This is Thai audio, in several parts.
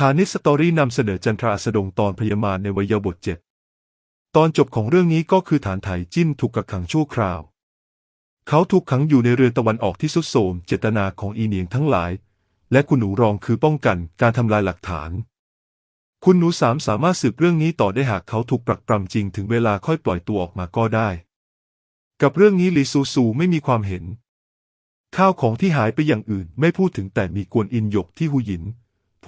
ฐานิสตอรี่นำเสนอจันทราสดงตอนพยามารในวยบทเจ็ดตอนจบของเรื่องนี้ก็คือฐานไถจิ้นถูกกักขังชั่วคราว เขาถูกขังอยู่ในเรือนตะวันออกที่สุดโทรมเจตนาของอีเหนียงทั้งหลาย และคุณหนูรองคือป้องกันการทำลายหลักฐาน คุณหนูสามสามารถสืบเรื่องนี้ต่อได้หากเขาถูกปรักปรำจริงถึงเวลาค่อยปล่อยตัวออกมาก็ได้ กับเรื่องนี้ลีซูซูไม่มีความเห็น ข้าวของที่หายไปอย่างอื่นไม่พูดถึงแต่มีกวนอินหยกที่หูหยิน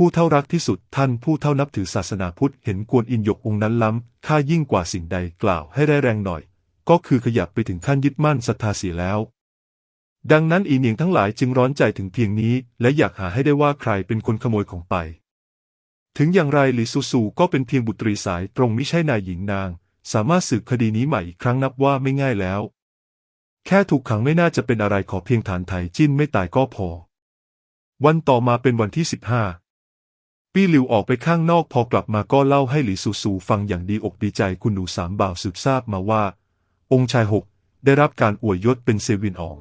ผู้เท่ารักที่สุดท่านผู้เท่านับถือศาสนาพุทธเห็นกวนอินหยกองค์นั้นล้ำค่ายิ่งกว่าสิ่งใดกล่าวให้ได้แรงหน่อย ก็คือขยับไปถึงขั้นยึดมั่นศรัทธาเสียแล้ว ดังนั้นอีเหนียงทั้งหลายจึงร้อนใจถึงเพียงนี้ และอยากหาให้ได้ว่าใครเป็นคนขโมยของไป ถึงอย่างไรหลีซูซูก็เป็นเพียงบุตรีสายตรงไม่ใช่นายหญิงนาง สามารถสืบคดีนี้ใหม่อีกครั้งนับว่าไม่ง่ายแล้ว แค่ถูกขังไม่น่าจะเป็นอะไรขอเพียงฐานไถจิ้นไม่ตายก็พอ วันต่อมาเป็นวันที่สิบห้า ปี้หลิวออกไปข้างนอกพอกลับมาก็เล่าให้หลีซูซูฟังอย่างดีอกดีใจคุณหนูสามบ่าวสืบทราบมาว่า องค์ชายหกได้รับการอวยยศเป็นเซวินออง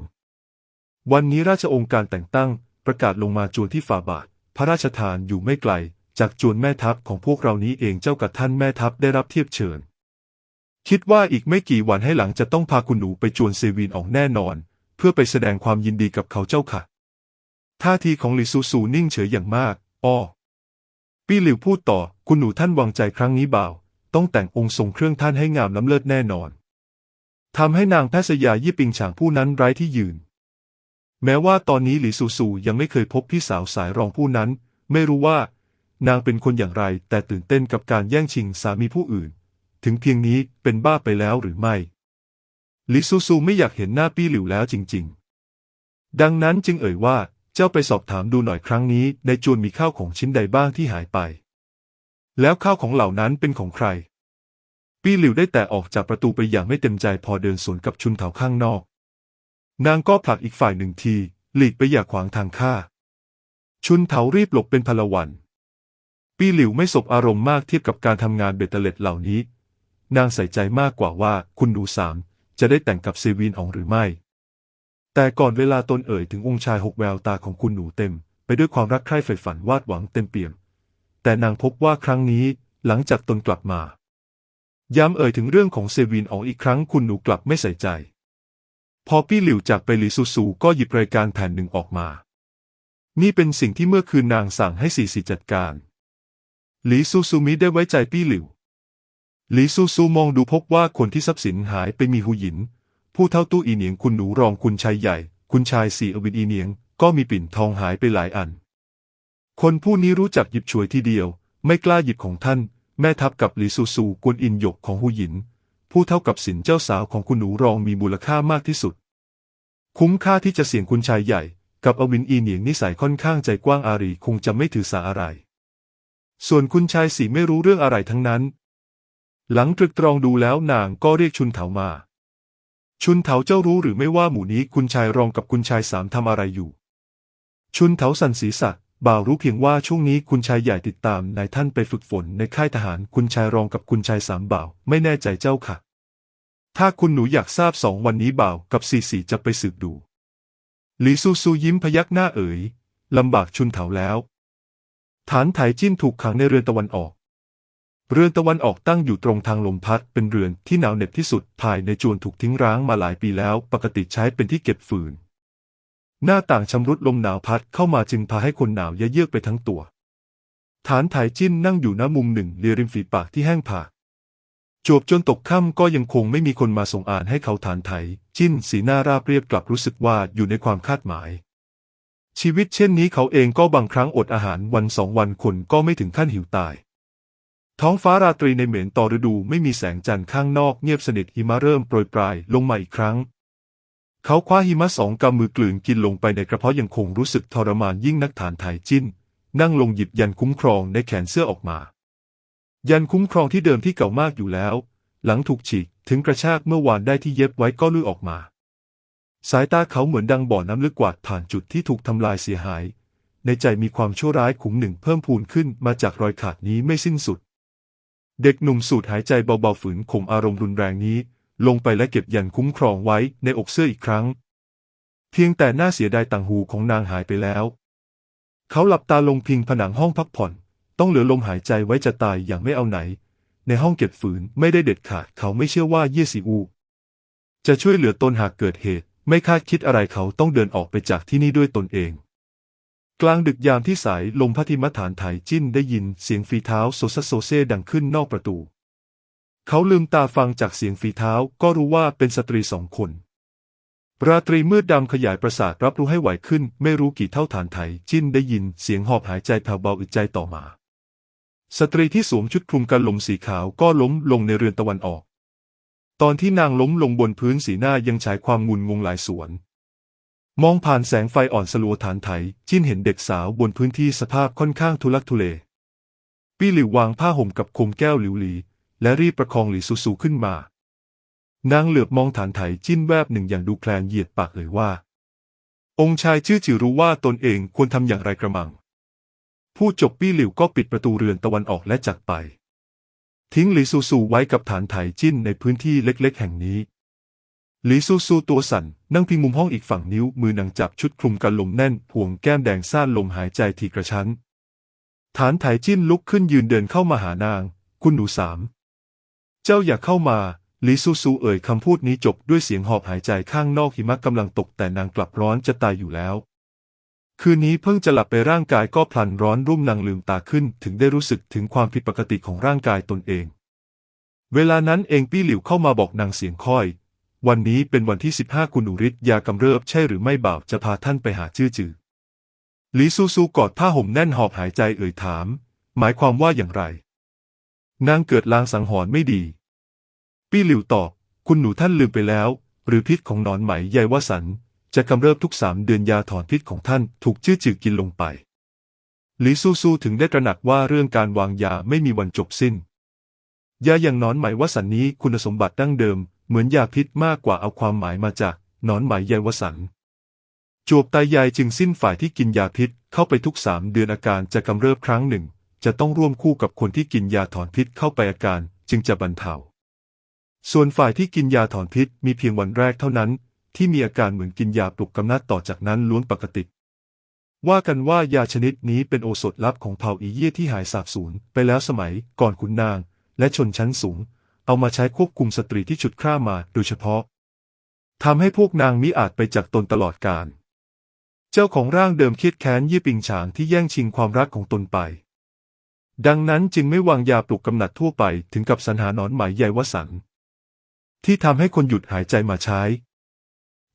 วันนี้ราชองค์การแต่งตั้งประกาศลงมาจวนที่ฝ่าบาท พระราชทานอยู่ไม่ไกล จากจวนแม่ทัพของพวกเรานี้เองเจ้ากับท่านแม่ทัพได้รับเทียบเชิญ คิดว่าอีกไม่กี่วันให้หลังจะต้องพาคุณหนูไปจวนเซวินอองแน่นอน เพื่อไปแสดงความยินดีกับเขาเจ้าค่ะท่าทีของหลิซูซูนิ่งเฉยอย่างมาก อ้อ ปี้หลิวพูดต่อ คุณหนูท่านวางใจครั้งนี้บ่าว ต้องแต่งองค์ทรงเครื่องท่านให้งามล้ำเลิศแน่นอน ทำให้นางแพทย์ยายี่ปิงฉางผู้นั้นไร้ที่ยืน แม้ว่าตอนนี้หลีซูซูยังไม่เคยพบพี่สาวสายรองผู้นั้น ไม่รู้ว่า นางเป็นคนอย่างไร แต่ตื่นเต้นกับการแย่งชิงสามีผู้อื่น ถึงเพียงนี้เป็นบ้าไปแล้วหรือไม่ หลีซูซูไม่อยากเห็นหน้าปี้หลิวแล้วจริง ๆ ดังนั้นจึงเอ่ยว่า เจ้าไปสอบถามดูหน่อยครั้งนี้ ในจวนมีข้าวของชิ้นใดบ้างที่หายไป แล้วข้าวของเหล่านั้นเป็นของใคร ปี้หลิวได้แต่ออกจากประตูไปอย่างไม่เต็มใจพอเดินสวนกับชุนเถาข้างนอก นางก็ผลักอีกฝ่ายหนึ่งที หลีกไปอย่าขวางทางข้า ชุนเถารีบหลบเป็นพลวัน ปี้หลิวไม่สบอารมณ์มากเทียบกับการทำงานเบตเตเล็ดเหล่านี้ นางใส่ใจมากกว่าว่าคุณดูสามจะได้แต่งกับเซวีนอองหรือไม่ แต่ก่อนเวลาตนเอ่ยถึงองค์ชายหกแววตาของคุณหนูเต็ม ไปด้วยความรักใคร่ใฝ่ฝันวาดหวังเต็มเปี่ยม แต่นางพบว่าครั้งนี้หลังจากตนกลับมา ย้ำเอ่ยถึงเรื่องของเซวีนอองอีกครั้งคุณหนูกลับไม่ใส่ใจ พอปี้หลิวจากไปหลีซูซูก็หยิบรายการแผ่นหนึ่งออกมา นี่เป็นสิ่งที่เมื่อคืนนางสั่งให้สีสีจัดการ หลีซูซูมิได้ไว้ใจปี้หลิวหลีซูซูมองดูพบว่าคนที่ทรัพย์สินหายไปมีหูหยิน ผู้เท่าตู้อีเหนียงคุณหนูรองคุณชายใหญ่ คุณชายสี่อวินอีเหนียง ก็มีปิ่นทองหายไปหลายอัน คนผู้นี้รู้จักหยิบฉวยทีเดียว ไม่กล้าหยิบของท่าน แม่ทัพกับหลีซูซูกวนอินหยกของหูหยิน ผู้เท่ากับสินเจ้าสาวของคุณหนูรองมีมูลค่ามากที่สุด คุ้มค่าที่จะเสี่ยงคุณชายใหญ่ กับอวินอีเหนียงนิสัยค่อนข้างใจกว้างอารีคงจะไม่ถือสาอะไร ส่วนคุณชายสีไม่รู้เรื่องอะไรทั้งนั้น หลังตรึกตรองดูแล้วนางก็เรียกชุนเถามา ชุนเถาเจ้ารู้หรือไม่ว่าหมู่นี้คุณชายรองกับคุณชายสามทำอะไรอยู่ ชุนเถาสันศีรษะบ่าวรู้เพียงว่าช่วงนี้คุณชายใหญ่ติดตามนายท่านไปฝึกฝนในค่ายทหารคุณชายรองกับคุณชายสามบ่าวไม่แน่ใจเจ้าค่ะ ถ้าคุณหนูอยากทราบสองวันนี้บ่าวกับสีสีจะไปสืบดูหลีซูซูยิ้มพยักหน้าเอ๋ยลำบากชุนเถาแล้ว ฐานไถจิ้นถูกขังในเรือนตะวันออก เรือนตะวันออกตั้งอยู่ตรงทางลมพัดเป็นเรือนที่หนาวเหน็บที่สุดภายในจวนถูกทิ้งร้างมาหลายปีแล้ว ปกติใช้เป็นที่เก็บฟืน หน้าต่างชำรุดลมหนาวพัดเข้ามาจึงพาให้คนหนาวยะเยือกไปทั้งตัว ฐานไถจิ้นนั่งอยู่ณมุมหนึ่งเลียริมฝีปากที่แห้งผากจวบจนตกค่ำก็ยังคงไม่มีคนมาส่งอ่านให้เขาฐานไถ จิ้นสีหน้าราบเรียบกลับรู้สึกว่าอยู่ในความคาดหมาย ชีวิตเช่นนี้เขาเองก็บางครั้งอดอาหารวันสองวันคนก็ไม่ถึงขั้นหิวตาย ท้องฟ้าราตรีในเหมือนต่อฤดูไม่มีแสงจันทร์ข้างนอกเงียบสนิทหิมะเริ่มโปรยปลายลงมาอีกครั้ง เขาคว้าหิมะสองกำมือกลืนกินลงไปในกระเพาะยังคงรู้สึกทรมานยิ่งนักฐานไถจิ้น นั่งลงหยิบยันคุ้มครองในแขนเสื้อออกมา ยันคุ้มครองที่เดิมที่เก่ามากอยู่แล้ว หลังถูกฉีกถึงกระชากเมื่อวานได้ที่เย็บไว้ก็ลื่อออกมา สายตาเขาเหมือนดังบ่อน้ำลึกกวาดผ่านจุดที่ถูกทำลายเสียหาย ในใจมีความชั่วร้ายขุมหนึ่งเพิ่มพูนขึ้นมาจากรอยขาดนี้ไม่สิ้นสุด เด็กหนุ่มสูดหายใจเบาๆฝืนข่มอารมณ์รุนแรงนี้ ลงไปและเก็บยันคุ้มครองไว้ในอกเสื้ออีกครั้ง เพียงแต่หน่าเสียดายต่างหูของนางหายไปแล้ว เขาหลับตาลงพิงผนังห้องพักผ่อน ต้องเหลือลมหายใจไว้จะตายอย่างไม่เอาไหน ในห้องเก็บฝืนไม่ได้เด็ดขาดเขาไม่เชื่อว่าเย่ซีอู จะช่วยเหลือตนหากเกิดเหตุ ไม่คาดคิดอะไรเขาต้องเดินออกไปจากที่นี่ด้วยตนเอง กลางดึกยามที่สายลมพัทิมฐานไถจิ้นได้ยินเสียงฝีเท้าโซซัสโซเซดังขึ้นนอกประตู เขาลืมตาฟังจากเสียงฝีเท้าก็รู้ว่าเป็นสตรีสองคน ราตรีมืดดำขยายประสาทรับรู้ให้ไหวขึ้น ไม่รู้กี่เท่าฐานไถจิ้นได้ยินเสียงหอบหายใจแผ่วเบาอึดใจต่อมา สตรีที่สวมชุดคลุมกันลมสีขาวก็ล้มลงในเรือนตะวันออก ตอนที่นางล้มลงบนพื้นสีหน้ายังฉายความงุนงงหลายสวน มองผ่านแสงไฟอ่อนสลัวฐานไถจิ้นเห็นเด็กสาวบนพื้นที่สภาพค่อนข้างทุลักทุเล ปี้หลิววางผ้าห่มกับคมแก้วหลิวหลี และรีบประคองหลีซูซูขึ้นมา นางเหลือบมองฐานไถจิ้นแวบหนึ่งอย่างดูแคลนเหยียดปากเลยว่า องค์ชายชื่อจิรู้ว่าตนเองควรทำอย่างไรกระมัง พูดจบปี้หลิวก็ปิดประตูเรือนตะวันออกและจากไป ทิ้งหลีซูซูไว้กับฐานไถจิ้นในพื้นที่เล็ก ๆ แห่งนี้ หลีซูซูตัวสั่น นั่งพิงมุมห้องอีกฝั่งนิ้วมือนางจับชุดคลุมกันลมแน่นพวงแก้มแดงซ่านลมหายใจทีกระชั้น ฐานไถจิ้นลุกขึ้นยืนเดินเข้ามาหานาง คุณหนูสาม เจ้าอยากเข้ามาหลีซูซูเอ่ยคำพูดนี้จบด้วยเสียงหอบหายใจข้างนอกหิมะกำลังตกแต่นางกลับร้อนจะตายอยู่แล้ว คืนนี้เพิ่งจะหลับไปร่างกายก็พลันร้อนรุ่มนางลืมตาขึ้น ถึงได้รู้สึกถึงความผิดปกติของร่างกายตนเอง เวลานั้นเองปี้หลิวเข้ามาบอกนางเสียงค่อย วันนี้เป็นวันที่ 15 คุณอุริศยากำเริบใช่หรือไม่บ่าวจะพาท่านไปหาชื่อจือหลีซูซูกอดผ้าห่มแน่นหอบหายใจเอ่ยถาม หมายความว่าอย่างไร นางเกิดลางสังหรณ์ไม่ดี ปี้หลิวตอบ คุณหนูท่านลืมไปแล้ว หรือพิษของหนอนไหมใยว่าสัน จะกำเริบทุกสามเดือนยาถอนพิษของท่านถูกชื่อจือกินลงไปหลีซูซูถึงได้ตระหนักว่าเรื่องการวางยาไม่มีวันจบสิ้น ยาอย่างนอนไหมว่าสันนี้คุณสมบัติดั้งเดิม เหมือนยาพิษมากกว่าเอาความหมายมาจากหนอนหมใยวสันจวบตายายจึงสิ้นฝ่ายที่กินยาพิษเข้าไปทุกสามเดือนอาการจะกำเริบครั้งหนึ่ง จะต้องร่วมคู่กับคนที่กินยาถอนพิษเข้าไปอาการจึงจะบรรเทา ส่วนฝ่ายที่กินยาถอนพิษมีเพียงวันแรกเท่านั้น ที่มีอาการเหมือนกินยาปลุกกำนัดต่อจากนั้นล้วนปกติ ว่ากันว่ายาชนิดนี้เป็นโอสถลับของเผ่าอีเยี่ยที่หายสาบสูญไปแล้วสมัยก่อนขุนนางและชนชั้นสูง เอามาใช้ควบคุมสตรีที่ฉุดคร่ามาโดยเฉพาะทำให้พวกนางมิอาจไปจากตนตลอดกาลเจ้าของร่างเดิมเครียดแค้นยี่ปิงฉางที่แย่งชิงความรักของตนไป ดังนั้นจึงไม่วางยาปลุกกำหนัดทั่วไปถึงกับสรรหานอนหมายใยวสันที่ทำให้คนหยุดหายใจมาใช้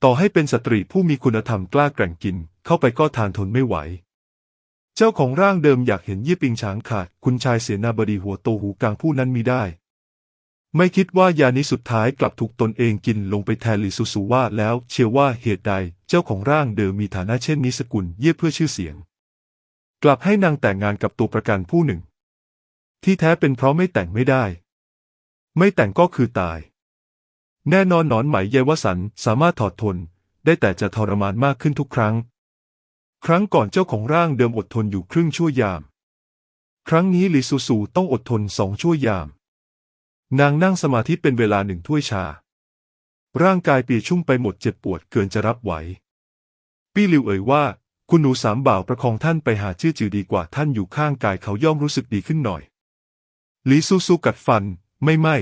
ต่อให้เป็นสตรีผู้มีคุณธรรมกล้าแกร่งกิน เข้าไปก็ทานทนไม่ไหว เจ้าของร่างเดิมอยากเห็นยี่ปิงฉางขาด คุณชายเสนาบดีหัวโตหูกลางผู้นั้นมีได้ ไม่คิดว่ายานี้สุดท้ายกลับถูกตนเองกินลงไปแทนลิซูซูว่าแล้วเชื่อว่าเหตุใดเจ้าของร่างเดิมมีฐานะเช่นนี้สกุลเยี่ยเพื่อชื่อเสียง กลับให้นางแต่งงานกับตัวประกันผู้หนึ่ง ที่แท้เป็นเพราะไม่แต่งไม่ได้ ไม่แต่งก็คือตาย แน่นอนหนอนไหมเยวสันสามารถถอดทน ได้แต่จะทรมานมากขึ้นทุกครั้ง ครั้งก่อนเจ้าของร่างเดิมอดทนอยู่ครึ่งชั่วยาม ครั้งนี้ลิซูซูต้องอดทนสองชั่วยาม นางนั่งสมาธิเป็นเวลาหนึ่งถ้วยชา ร่างกายเปียชุ่มไปหมดเจ็บปวดเกินจะรับไหว ปี้ลิวเอ่ยว่า คุณหนูสามบ่าวประคองท่านไปหาชื่อจือดีกว่าท่านอยู่ข้างกายเขาย่อมรู้สึกดีขึ้นหน่อยลิซูซูกัดฟัน ไม่ไม่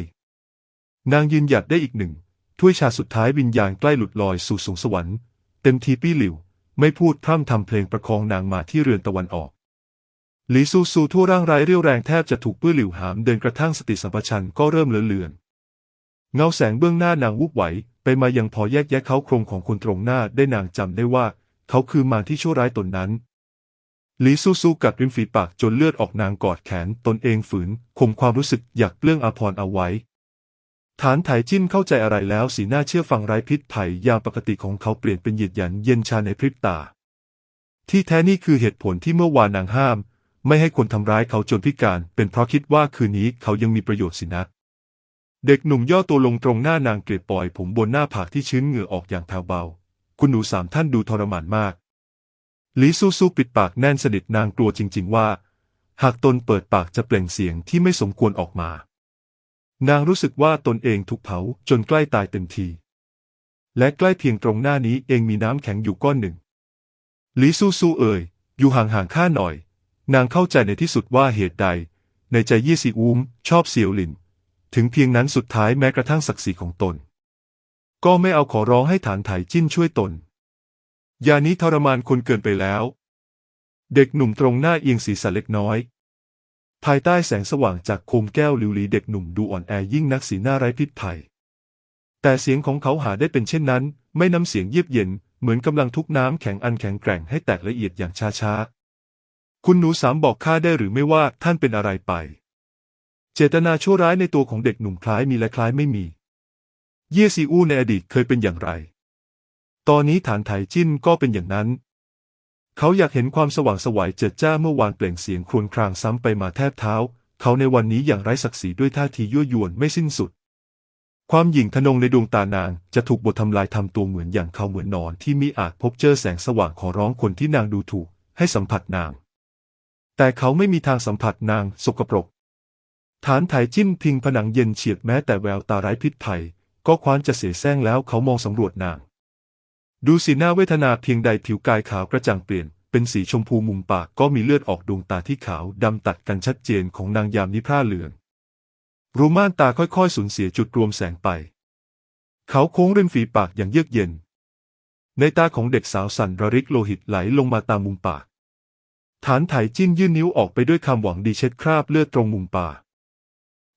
นางยืนหยัดได้อีกหนึ่ง ถ้วยชาสุดท้ายวิญญาณใกล้หลุดลอยสู่สวงสวรรค์ เต็มทีปี้หลิว ไม่พูดพร่ำทำเพลงประคองนางมาที่เรือนตะวันออก หลีซูซูทั่วร่างไร้เรี่ยวแรงแทบจะถูกปื้อหลิวหามเดินกระทั่งสติสัมปชัญญะก็เริ่มเลือนเลือน เงาแสงเบื้องหน้านางวุบไหว ไปมายังพอแยกแยะเขาโครงของคนตรงหน้าได้นางจำได้ว่า เขาคือมารที่ชั่วร้ายตนนั้นหลีซูซูกัดริมฝีปากจนเลือดออกนางกอดแขนตนเองฝืนข่มความรู้สึกอยากเปลื้องอาพรเอาไว้ ฐานไถจิ้นเข้าใจอะไรแล้วสีหน้าเชื่อฟังไร้พิษภัยยามปกติของเขาเปลี่ยนเป็นหยีดหยันเย็นชาในพริบตา ที่แท้นี่คือเหตุผลที่เมื่อวานนางห้าม ไม่ให้คนทำร้ายเขาจนพิการ เป็นเพราะคิดว่าคืนนี้เขายังมีประโยชน์สินะ เด็กหนุ่มย่อตัวลงตรงหน้านางเกลียดปล่อยผมบนหน้าผากที่ชื้นเหงื่อออกอย่างแผ่วเบา คุณหนูสามท่านดูทรมานมากลีซูซูปิดปากแน่นสนิทนางกลัวจริง ๆ ว่า หากตนเปิดปากจะเปล่งเสียงที่ไม่สมควรออกมา นางรู้สึกว่าตนเองถูกเผาจนใกล้ตายเต็มทีและใกล้เพียงตรงหน้านี้เองมีน้ำแข็งอยู่ก้อนหนึ่งลีซูซูเอ่ยอยู่ห่างๆข้าหน่อย นางเข้าใจในที่สุดว่าเหตุใด ในใจยี่ซีอูมชอบเสี่ยวหลิน ถึงเพียงนั้นสุดท้ายแม้กระทั่งศักดิ์ศรีของตน ก็ไม่เอาขอร้องให้ฐานไถจิ้นช่วยตน ยานี้ทรมานคนเกินไปแล้ว เด็กหนุ่มตรงหน้าเอียงศีรษะเล็กน้อย ภายใต้แสงสว่างจากโคมแก้วลิวหลีเด็กหนุ่มดูอ่อนแอยิ่งนักสีหน้าไร้พิษภัย แต่เสียงของเขาหาได้เป็นเช่นนั้น ไม่น้ำเสียงเยียบเย็นเหมือนกำลังทุกน้ำแข็งอันแข็งแกร่งให้แตกละเอียดอย่างช้าๆ คุณหนูสามบอกข้าได้หรือไม่ว่าท่านเป็นอะไรไป เจตนาชั่วร้ายในตัวของเด็กหนุ่มคล้ายมีและคล้ายไม่มี เย่ซีอู้ในอดีตเคยเป็นอย่างไร ตอนนี้ฐานไถจิ้นก็เป็นอย่างนั้น เขาอยากเห็นความสว่างสวัยเจิดจ้าเมื่อวานเปล่งเสียงครวญครางซ้ำไปมาแทบเท้า เขาในวันนี้อย่างไร้ศักดิ์ศรีด้วยท่าทียั่วยวนไม่สิ้นสุด ความหยิ่งทะนงในดวงตานางจะถูกบททำลายทำตัวเหมือนอย่างเขาเหมือนนอนที่มิอาจพบเจอแสงสว่างขอร้องคนที่นางดูถูกให้สัมผัสนาง แต่เขาไม่มีทางสัมผัสนางสกปรก ฐานไถจิ้นพิงผนังเย็นเฉียดแม้แต่แววตาไร้พิษภัย ก็คว้านจะเสียแซงแล้วเขามองสำรวจนาง ดูสีหน้าเวทนาเพียงใดผิวกายขาวกระจ่างเปลี่ยน เป็นสีชมพูมุมปากก็มีเลือดออกดวงตาที่ขาวดำตัดกันชัดเจนของนางยามนิพร่าเหลือง รูม่านตาค่อยๆสูญเสียจุดรวมแสงไป เขาโค้งริมฝีปากอย่างเยือกเย็น ในตาของเด็กสาวสั่นระริกโลหิตไหลลงมาตามมุมปาก ฐานไถจิ้นยื่นนิ้วออกไปด้วยคำหวังดีเช็ดคราบเลือดตรงมุมปาก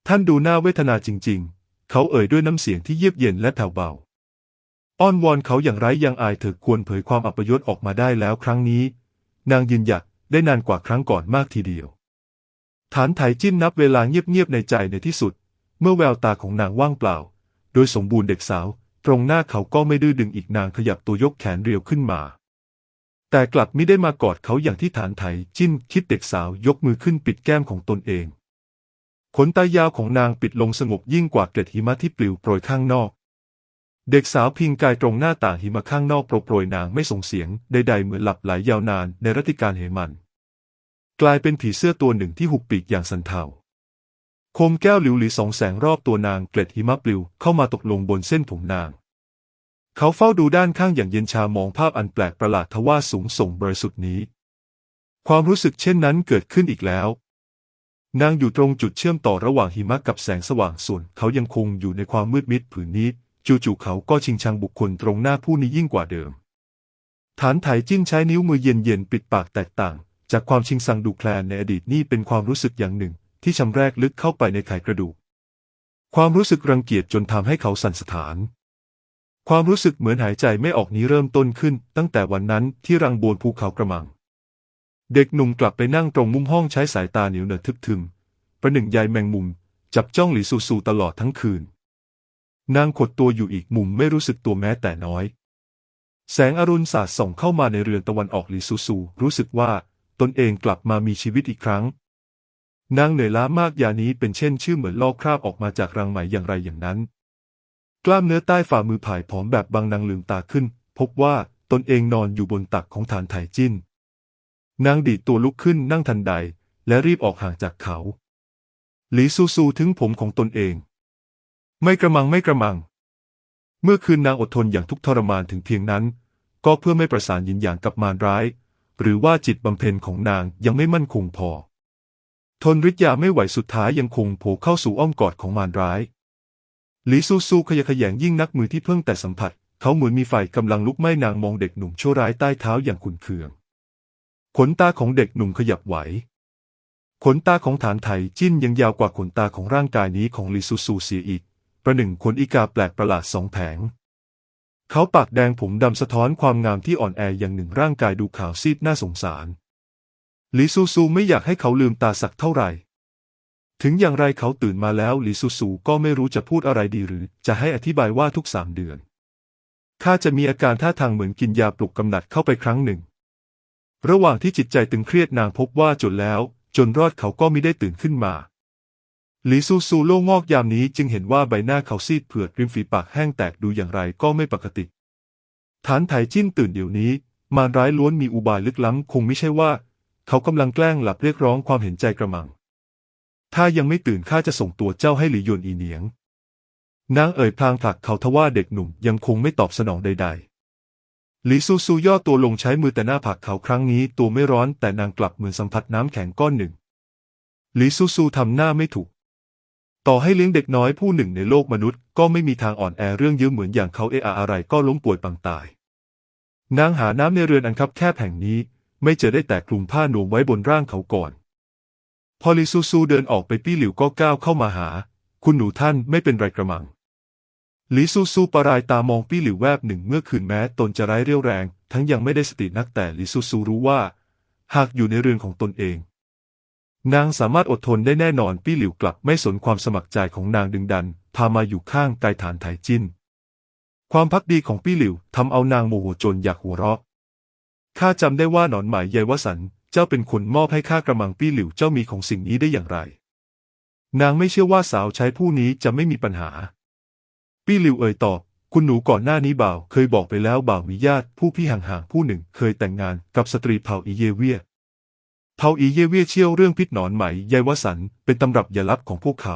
ท่านดูหน้าเวทนาจริง ๆ เขาเอ่ยด้วยน้ำเสียงที่เยียบเย็นและแผ่วเบา อ้อนวอนเขาอย่างไร้ยังอายเธอควรเผยความอัปยศออกมาได้แล้วครั้งนี้ นางยืนหยัดได้นานกว่าครั้งก่อนมากทีเดียว ฐานไถจิ้นนับเวลาเงียบๆในใจในที่สุด เมื่อแววตาของนางว่างเปล่า โดยสมบูรณ์เด็กสาว ตรงหน้าเขาก็ไม่ดื้อดึงอีกนางขยับตัวยกแขนเรียวขึ้นมา แต่กลับไม่ได้มากอดเขาอย่างที่ฐานไถจิ้นคิดเด็กสาวยกมือขึ้นปิดแก้มของตนเอง ขนตายาวของนางปิดลงสงบยิ่งกว่าเกล็ดหิมะที่ปลิวโปรยข้างนอก เด็กสาวพิงกายตรงหน้าต่างหิมะข้างนอกโปรโปรยนางไม่ส่งเสียงใดๆเหมือนหลับไหลยาวนานในรัติการเหมัน กลายเป็นผีเสื้อตัวหนึ่งที่หุบปีกอย่างสันเทาคมแก้วหลิวหลีสองแสงรอบตัวนางเกล็ดหิมะปลิวเข้ามาตกลงบนเส้นผมนาง เขาเฝ้าดูด้านข้างอย่างเย็นชามองภาพอันแปลกประหลาดทว่าสูงส่งบริสุทธิ์นี้ ความรู้สึกเช่นนั้นเกิดขึ้นอีกแล้ว นางอยู่ตรงจุดเชื่อมต่อระหว่างหิมะกับแสงสว่างส่วน เขายังคงอยู่ในความมืดมิดผืนนี้ จู่ๆเขาก็ชิงชังบุคคลตรงหน้าผู้นี้ยิ่งกว่าเดิม ฐานไถจิ้นใช้นิ้วมือเย็นๆปิดปากแตกต่าง จากความชิงชังดูแคลนในอดีตนี่เป็นความรู้สึกอย่างหนึ่ง ที่ชำแรกลึกเข้าไปในไขกระดูก ความรู้สึกรังเกียจจนทำให้เขาสั่นสะท้าน ความรู้สึกเหมือนหายใจไม่ออกนี้เริ่มต้นขึ้น ตั้งแต่วันนั้นที่รังบนภูเขากระมัง เด็กหนุ่มกลับไปนั่งตรงมุมห้องใช้สายตาเหนียวเหนอะทึบทึมประหนึ่งใยแมงมุม จับจ้องหลีซูซูตลอดทั้งคืน นางขดตัวอยู่อีกมุมไม่รู้สึกตัวแม้แต่น้อย แสงอรุณสาดส่องเข้ามาในเรือนตะวันออกหลีซูซู รู้สึกว่าตนเองกลับมามีชีวิตอีกครั้ง นางเหนื่อยล้ามากยานี้เป็นเช่นชื่อเหมือนลอกคราบออกมาจากรังไหมอย่างไรอย่างนั้น กล้ามเนื้อใต้ฝ่ามือผายผอมแบบบางนางลืมตาขึ้น พบว่าตนเองนอนอยู่บนตักของฐานไถจิ้น นางดีดตัวลุกขึ้นนั่งทันใด และรีบออกห่างจากเขา หลีซูซูถึงผมของตนเอง ไม่กระมังไม่กระมัง เมื่อคืนนางอดทนอย่างทุกทรมานถึงเพียงนั้น ก็เพื่อไม่ประสานยินอย่างกับมารร้าย หรือว่าจิตบำเพ็ญของนางยังไม่มั่นคงพอ ทนฤทธิ์ยาไม่ไหวสุดท้ายยังคงโผล่เข้าสู่อ้อมกอดของมารร้าย หลีซูซูขยะแขยงยิ่งนักมือที่เพิ่งแต่สัมผัส เขาเหมือนมีไฟกำลังลุกไหม้นางมองเด็กหนุ่มชั่วร้ายใต้เท้าอย่างขุนเคือง ขนตาของเด็กหนุ่มขยับไหว ขนตาของฐานไถจิ้นยังยาวกว่าขนตาของร่างกายนี้ของลีซูซูเสียอีก ประหนึ่งขนอีกาแปลกประหลาดสองแผง เขาปากแดงผมดำสะท้อนความงามที่อ่อนแออย่างหนึ่งร่างกายดูขาวซีดน่าสงสารลีซูซูไม่อยากให้เขาลืมตาสักเท่าไหร่ ถึงอย่างไรเขาตื่นมาแล้วลีซูซูก็ไม่รู้จะพูดอะไรดีหรือ จะให้อธิบายว่าทุกสามเดือนข้าจะมีอาการท่าทางเหมือนกินยาปลุกกำหนัดเข้าไปครั้งหนึ่ง ระหว่างที่จิตใจตึงเครียดนางพบว่าจนแล้ว จนรอดเขาก็มิได้ตื่นขึ้นมาหลีซูซูโล่งอกยามนี้จึงเห็นว่าใบหน้าเขาซีดเผือดริมฝีปากแห้งแตกดูอย่างไรก็ไม่ปกติ ฐานไถจิ้นตื่นเดี๋ยวนี้ มารร้ายล้วนมีอุบายลึกล้ำคงไม่ใช่ว่า เขากำลังแกล้งหลับเรียกร้องความเห็นใจกระมัง ถ้ายังไม่ตื่นข้าจะส่งตัวเจ้าให้หลีหยวนอีเหนียง นางเอ่ยพลางผลักเขาทว่าเด็กหนุ่มยังคงไม่ตอบสนองใดหลีซูซูย่อตัวลงใช้มือแต่หน้าผากเขาครั้งนี้ตัวไม่ร้อนแต่นางกลับเหมือนสัมผัสน้ำแข็งก้อนหนึ่ง หลีซูซูทำหน้าไม่ถูก ต่อให้เลี้ยงเด็กน้อยผู้หนึ่งในโลกมนุษย์ ก็ไม่มีทางอ่อนแอเรื่องเยอะเหมือนอย่างเขาเอะอะอะไรก็ล้มป่วยปังตาย นางหาน้ำในเรือนอันคับแคบแห่งนี้ ไม่เจอได้แต่คลุมผ้านวมไว้บนร่างเขาก่อน พอลิซูซูเดินออกไปปี้หลิวก็ก้าวเข้ามาหา คุณหนูท่านไม่เป็นไรกระมังหลีซูซูประรายตามองปี้หลิวแวบหนึ่งเมื่อคืนแม้ตนจะไร้เรี่ยวแรง ทั้งยังไม่ได้สตินักแต่หลีซูซูรู้ว่า หากอยู่ในเรือนของตนเอง นางสามารถอดทนได้แน่นอนปี้หลิวกลับไม่สนความสมัครใจของนางดึงดัน พามาอยู่ข้างกายฐานไถจิ้นความพักดีของปี้หลิวทำเอานางโมโหจนอยากหัวเราะข้าจำได้ว่าหนอนหมายเยวสัน เจ้าเป็นคนมอบให้ข้ากระมังปี้หลิวเจ้ามีของสิ่งนี้ได้อย่างไร นางไม่เชื่อว่าสาวใช้ผู้นี้จะไม่มีปัญหา ปี้หลิวเอ่ยตอบคุณหนูก่อนหน้านี้บ่าวเคยบอกไปแล้วบ่าวมีญาติผู้พี่ห่างๆผู้หนึ่งเคยแต่งงานกับสตรีเผ่าอีเยเวียเผ่าอีเยเวียเชี่ยวเรื่องพิษหนอนไหมใยวสันเป็นตำรับยาลับของพวกเขา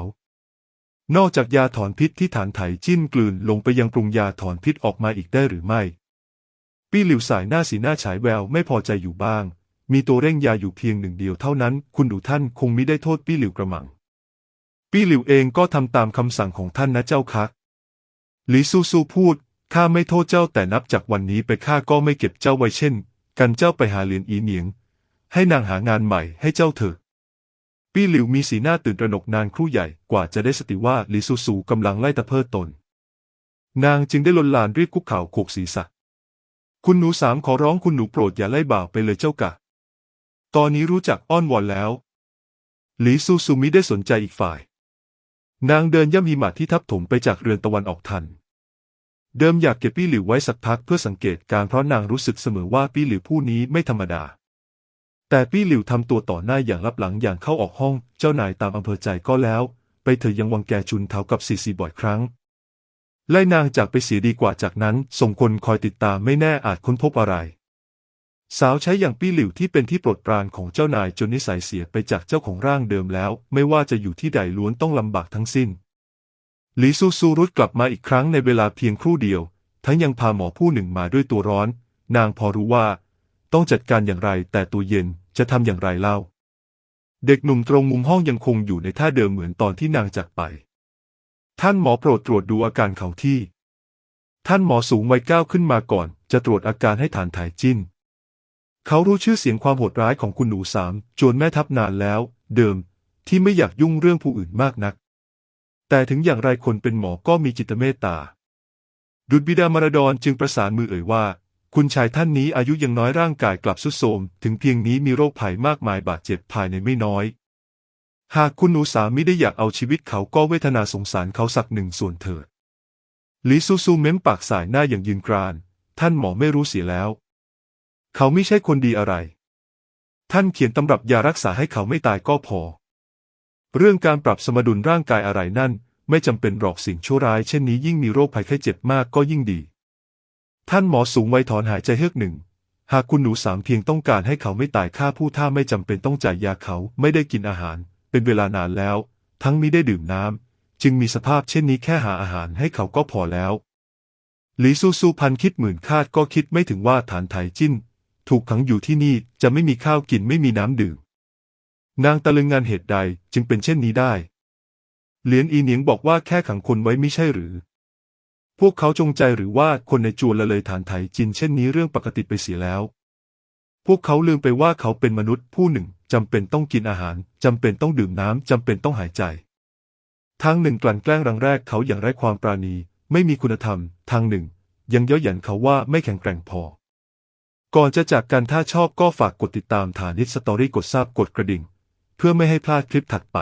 นอกจากยาถอนพิษที่ฐานไถจิ้นกลืนลงไปยังปรุงยาถอนพิษออกมาอีกได้หรือไม่ ปี้หลิวสายหน้าสีหน้าฉายแววไม่พอใจอยู่บ้าง มีตัวเร่งยาอยู่เพียงหนึ่งเดียวเท่านั้น คุณดูท่านคงมิได้โทษปี้หลิวกระมัง ปี้หลิวเองก็ทำตามคำสั่งของท่านนะเจ้าคะหลีซูซูพูดข้าไม่โทษเจ้าแต่นับจากวันนี้ไปข้าก็ไม่เก็บเจ้าไว้เช่น กันเจ้าไปหาเหรียญอีเหนียง ให้นางหางานใหม่ให้เจ้าเถอะปี้หลิวมีสีหน้าตื่นตระหนกนานครู่ใหญ่กว่าจะได้สติว่าหลีซูซูกำลังไล่ตะเพิดตน นางจึงได้ลนลานรีบคุกเข่าโขกศีรษะคุณหนูสามขอร้องคุณหนูโปรดอย่าไล่บ่าวไปเลยเจ้ากะ ตอนนี้รู้จักอ้อนวอนแล้ว หลีซูซูมิได้สนใจอีกฝ่าย นางเดินย่ำหิมะที่ทับถมไปจากเรือนตะวันออกทัน เดิมอยากเก็บปี้หลิวไว้สักพักเพื่อสังเกตการเพราะนางรู้สึกเสมอว่าปี้หลิวผู้นี้ไม่ธรรมดา แต่ปี้หลิวทำตัวต่อหน้าอย่างลับหลังอย่างเข้าออกห้อง เจ้านายตามอำเภอใจก็แล้ว ไปเถอยังวังแกชุนเท้ากับซีซีบ่อยครั้งไล่นางจากไปเสียดีกว่าจากนั้น ส่งคนคอยติดตามไม่แน่อาจค้นพบอะไร สาวใช้อย่างปี้หลิวที่เป็นที่โปรดปรานของเจ้านายจนนิสัยเสียไปจากเจ้าของร่างเดิมแล้ว ไม่ว่าจะอยู่ที่ใดล้วนต้องลำบากทั้งสิ้น หลีซูซูรุดกลับมาอีกครั้งในเวลาเพียงครู่เดียว ทั้งยังพาหมอผู้หนึ่งมาด้วยตัวร้อน นางพอรู้ว่า ต้องจัดการอย่างไรแต่ตัวเย็นจะทำอย่างไรเล่า เด็กหนุ่มตรงมุมห้องยังคงอยู่ในท่าเดิมเหมือนตอนที่นางจากไป ท่านหมอโปรดตรวจดูอาการเขาที่ ท่านหมอสูงวัยก้าวขึ้นมาก่อน จะตรวจอาการให้ฐานถ่ายจิ้น เขารู้ชื่อเสียงความโหดร้ายของคุณหนูสามจวนแม่ทัพนานแล้ว เดิม ที่ไม่อยากยุ่งเรื่องผู้อื่นมากนัก แต่ถึงอย่างไรคนเป็นหมอก็มีจิตเมตตา ดุจบิดามารดอนจึงประสานมือเอ่ยว่า คุณชายท่านนี้อายุยังน้อยร่างกายกลับสุดโทมถึงเพียงนี้มีโรคภัยมากมายบาดเจ็บภายในไม่น้อย หากคุณหนูสามิได้อยากเอาชีวิตเขาก็เวทนาสงสารเขาสักหนึ่งส่วนเถิดลีซูซูเม้มปากสายหน้าอย่างยืนกราน ท่านหมอไม่รู้เสียแล้ว เขาไม่ใช่คนดีอะไร ท่านเขียนตำรับยารักษาให้เขาไม่ตายก็พอ เรื่องการปรับสมดุลร่างกายอะไรนั่น ไม่จำเป็นหรอกสิ่งชั่วร้ายเช่นนี้ยิ่งมีโรคภัยไข้เจ็บมากก็ยิ่งดี ท่านหมอสูงวัยถอนหายใจเฮือกหนึ่ง หากคุณหนูสามเพียงต้องการให้เขาไม่ตายค่าผู้ท่าไม่จำเป็นต้องจ่ายยาเขาไม่ได้กินอาหาร เป็นเวลานานแล้ว ทั้งมิได้ดื่มน้ำจึงมีสภาพเช่นนี้แค่หาอาหารให้เขาก็พอแล้วหลีซูซูพันคิดหมื่นคาดก็คิดไม่ถึงว่าฐานไถจิ้น ถูกขังอยู่ที่นี่จะไม่มีข้าวกินไม่มีน้ำดื่ม นางตะลึงงานเหตุใดจึงเป็นเช่นนี้ได้ เหลียนอีเหนียงบอกว่าแค่ขังคนไว้ไม่ใช่หรือ พวกเขาจงใจหรือว่าคนในจวนละเลยฐานไถจินเช่นนี้เรื่องปกติไปเสียแล้ว พวกเขาลืมไปว่าเขาเป็นมนุษย์ผู้หนึ่งจำเป็นต้องกินอาหารจำเป็นต้องดื่มน้ำจำเป็นต้องหายใจ ทางหนึ่งกลั่นแกล้งรังแรกเขาอย่างไร้ความปราณี ไม่มีคุณธรรม ทางหนึ่ง ยังเย้ยหยันเขาว่าไม่แข็งแกร่งพอ ก่อนจะจากกันถ้าชอบก็ฝากกดติดตามฐานิตสตอรี่กดซาบกดกระดิ่ง เพื่อไม่ให้พลาดคลิปถัดไป